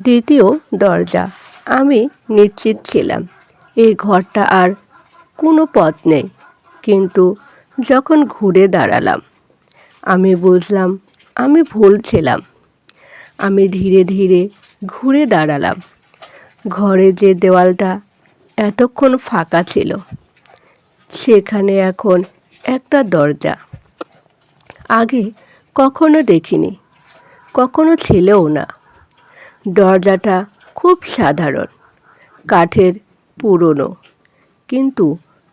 দ্বিতীয় দরজা। আমি নিশ্চিত ছিলাম, এই ঘরটা আর কোনো পথ নেই। কিন্তু যখন ঘুরে দাঁড়ালাম, আমি বুঝলাম আমি ভুল ছিলাম। আমি ধীরে ধীরে ঘুরে দাঁড়ালাম। ঘরে যে দেওয়ালটা এতক্ষণ ফাঁকা ছিল, সেখানে এখন একটা দরজা। আগে কখনো দেখিনি, কখনো ছিলও না। দরজাটা খুব সাধারণ, কাঠের পুরনো, কিন্তু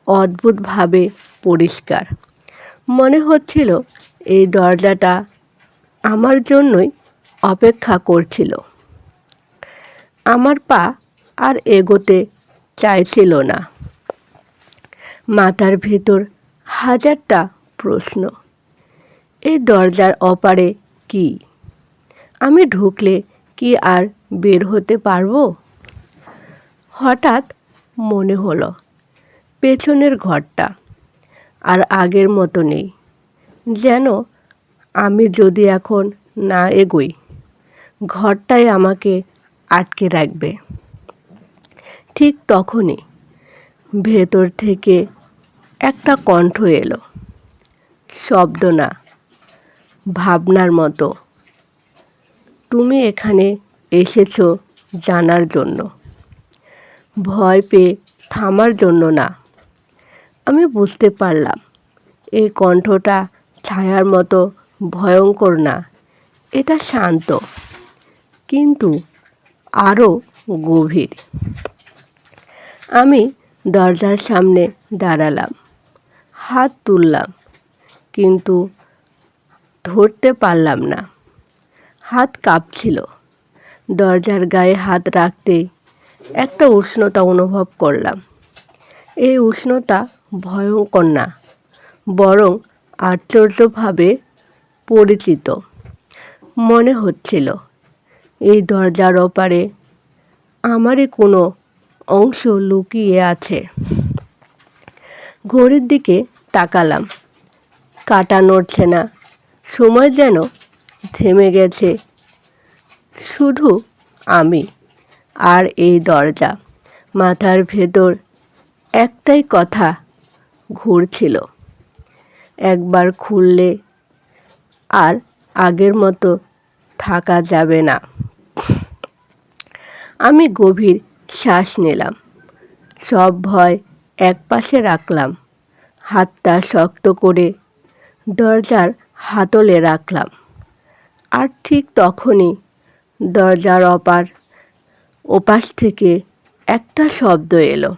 অদ্ভুতভাবে পরিষ্কার। মনে হচ্ছিল এই দরজাটা আমার জন্যই অপেক্ষা করছিল। আমার পা আর এগোতে চাইছিল না। মাথার ভেতর হাজারটা প্রশ্ন, এই দরজার অপারে কি? আমি ঢুকলে কি আর বের হতে পারব? হঠাৎ মনে হলো, পেছনের ঘরটা আর আগের মতো নেই, যেন আমি যদি এখন না এগোই, ঘরটাই আমাকে আটকে রাখবে। ঠিক তখনই ভেতর থেকে একটা কণ্ঠ এলো, শব্দ না, ভাবনার মতো। তুমি এখানে এসেছ জানার জন্য। ভয় পেয়ে থামার জন্য না। আমি বুঝতে পারলাম, এই কণ্ঠটা ছায়ার মতো ভয়ঙ্কর না, এটা শান্ত, কিন্তু আরও গভীর। আমি দরজার সামনে দাঁড়ালাম, হাত তুললাম, কিন্তু ধরতে পারলাম না। হাত কাঁপছিল। দরজার গায়ে হাত রাখতেই একটা উষ্ণতা অনুভব করলাম। এই উষ্ণতা ভয়ঙ্কর না, বরং আশ্চর্যভাবে পরিচিত। মনে হচ্ছিল, এই দরজার ওপারে আমারই কোনো অংশ লুকিয়ে আছে। ঘড়ির দিকে তাকালাম। কাটা নড়ছে না। সময় যেন থেমে গেছে। শুধু আমি আর এই দরজা। মাথার ভেতর একটাই কথা ঘুরছিল। একবার খুললে আর আগের মতো থাকা যাবে না। আমি গভীর শ্বাস নিলাম। সব ভয় একপাশে রাখলাম। হাতটা শক্ত করে দরজার হাতলে রাখলাম। আর ঠিক তখনই দরজার অপার ওপাশ থেকে একটা শব্দ এলো।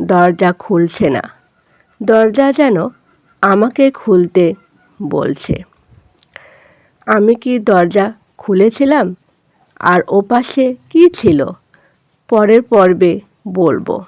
দরজা খুলছে না। দরজা যেন আমাকে খুলতে বলছে। আমি কি দরজা খুলেছিলাম? আর ওপাশে কী ছিল? পরের পর্বে বলব।